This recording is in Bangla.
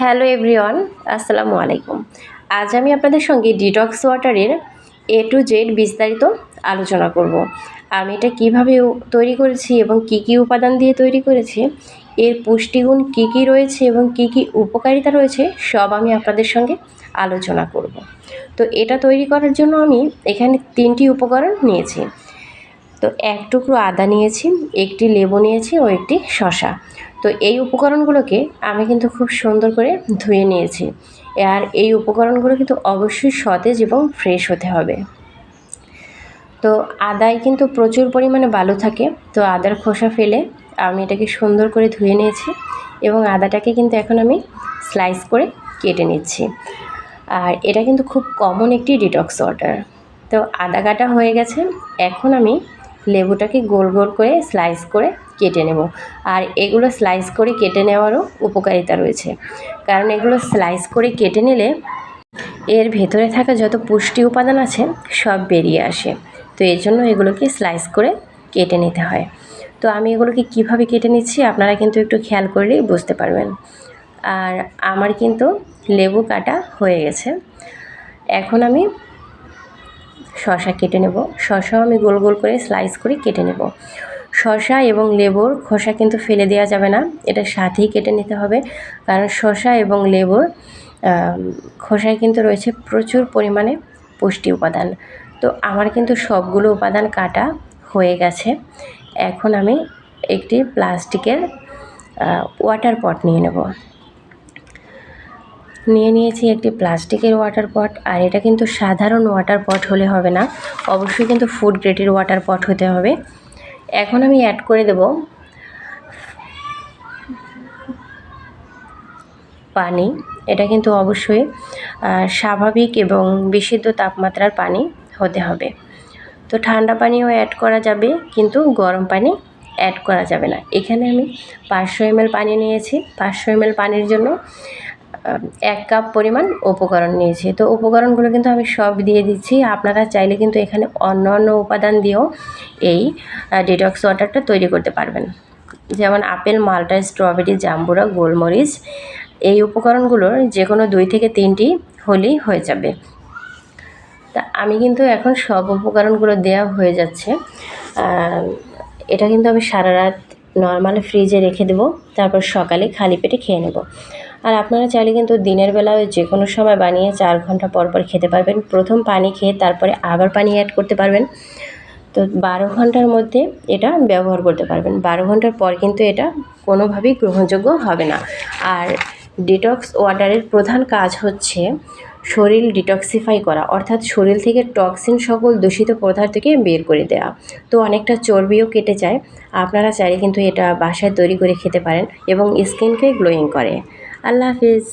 হ্যালো এভরিওয়ান, আসসালামু আলাইকুম। আজ আমি আপনাদের সঙ্গে ডিটক্স ওয়াটারের এ টু জেড বিস্তারিত আলোচনা করব। আমি এটা কীভাবে তৈরি করেছি এবং কি কি উপাদান দিয়ে তৈরি করেছি, এর পুষ্টিগুণ কি কি রয়েছে এবং কি কি উপকারিতা রয়েছে, সব আমি আপনাদের সঙ্গে আলোচনা করব। তো এটা তৈরি করার জন্য আমি এখানে তিনটি উপকরণ নিয়েছি। তো এক টুকরো আদা নিয়েছি, একটি লেবু নিয়েছি ও একটি শশা তো এই উপকরণগুলোকে আমি কিন্তু খুব সুন্দর করে ধুয়ে নিয়েছি। আর এই উপকরণগুলো কিন্তু অবশ্যই সতেজ এবং ফ্রেশ হতে হবে। তো আদায় কিন্তু প্রচুর পরিমাণে বালু থাকে, তো আদার খোসা ফেলে আমি এটাকে সুন্দর করে ধুয়ে নিয়েছি এবং আদাটাকে কিন্তু এখন আমি স্লাইস করে কেটে নিচ্ছি। আর এটা কিন্তু খুব কমন একটি ডিটক্স ওয়াটার তো আদা কাটা হয়ে গেছে, এখন আমি লেবুটাকে গোল গোল করে স্লাইস করে কেটে নেব। আর এগুলো স্লাইস করে কেটে নেওয়ারও উপকারিতা রয়েছে। কারণ এগুলো স্লাইস করে কেটে নিলে এর ভেতরে থাকা যত পুষ্টি উপাদান আছে সব বেরিয়ে আসে। তো এর জন্য এগুলোকে স্লাইস করে কেটে নিতে হয়। তো আমি এগুলোকে কীভাবে কেটে নিচ্ছি আপনারা কিন্তু একটু খেয়াল করলেই বুঝতে পারবেন। আর আমার কিন্তু লেবু কাটা হয়ে গেছে। এখন আমি শশা কেটে নেব। শশাও আমি গোল গোল করে স্লাইস করে কেটে নেব। শশা এবং লেবুর খোসা কিন্তু ফেলে দেওয়া যাবে না। এটা সাথেই কেটে নিতে হবে। কারণ শশা এবং লেবুর খোসায় কিন্তু রয়েছে প্রচুর পরিমাণে পুষ্টি উপাদান। তো আমার কিন্তু সবগুলো উপাদান কাটা হয়ে গেছে। এখন আমি একটি প্লাস্টিকের ওয়াটার পট নিয়ে নেব। নিয়ে নিয়েছি একটি প্লাস্টিকের ওয়াটার পট আর এটা কিন্তু সাধারণ ওয়াটার পট হলে হবে না। অবশ্যই কিন্তু ফুড গ্রেডের ওয়াটার পট হতে হবে। এখন আমি অ্যাড করে দেব পানি। এটা কিন্তু অবশ্যই স্বাভাবিক এবং বিশুদ্ধ তাপমাত্রার পানি হতে হবে। তো ঠান্ডা পানিও অ্যাড করা যাবে, কিন্তু গরম পানি অ্যাড করা যাবে না। এখানে আমি পাঁচশো এমএল পানি নিয়েছি। পাঁচশো এমএল পানির জন্য এক কাপ পরিমাণ উপকরণ নিয়েছি। তো উপকরণগুলো কিন্তু আমি সব দিয়ে দিচ্ছি। আপনারা চাইলে কিন্তু এখানে অন্য অন্য উপাদান দিয়েও এই ডিটক্স ওয়াটারটা তৈরি করতে পারবেন। যেমন আপেল, মালটা স্ট্রবেরি জাম্বুরা, গোলমরিচ, এই উপকরণগুলোর যে কোনো দুই থেকে তিনটি হলেই হয়ে যাবে। তা আমি কিন্তু এখন সব উপকরণগুলো দেওয়া হয়ে যাচ্ছে। এটা কিন্তু আমি সারা রাত নর্মাল ফ্রিজে রেখে দেবো। তারপর সকালে খালি পেটে খেয়ে নেব। আর আপনারা চাইলে কিন্তু দিনের বেলা যে কোনো সময় বানিয়ে চার ঘণ্টা পর পর খেতে পারবেন। প্রথম পানি খেয়ে তারপরে আবার পানি অ্যাড করতে পারবেন। তো বারো ঘণ্টার মধ্যে এটা ব্যবহার করতে পারবেন। বারো ঘণ্টার পর কিন্তু এটা কোনোভাবেই গ্রহণযোগ্য হবে না। আর ডিটক্স ওয়াটারের প্রধান কাজ হচ্ছে শরীর ডিটক্সিফাই করা, অর্থাৎ শরীর থেকে টক্সিন সকল দূষিত পদার্থকে বের করে দেওয়া তো অনেকটা চর্বিও কেটে যায়। আপনারা চাইলে কিন্তু এটা বাসায় তৈরি করে খেতে পারেন এবং স্কিনকে গ্লোয়িং করে। আল্লাহ হাফিজ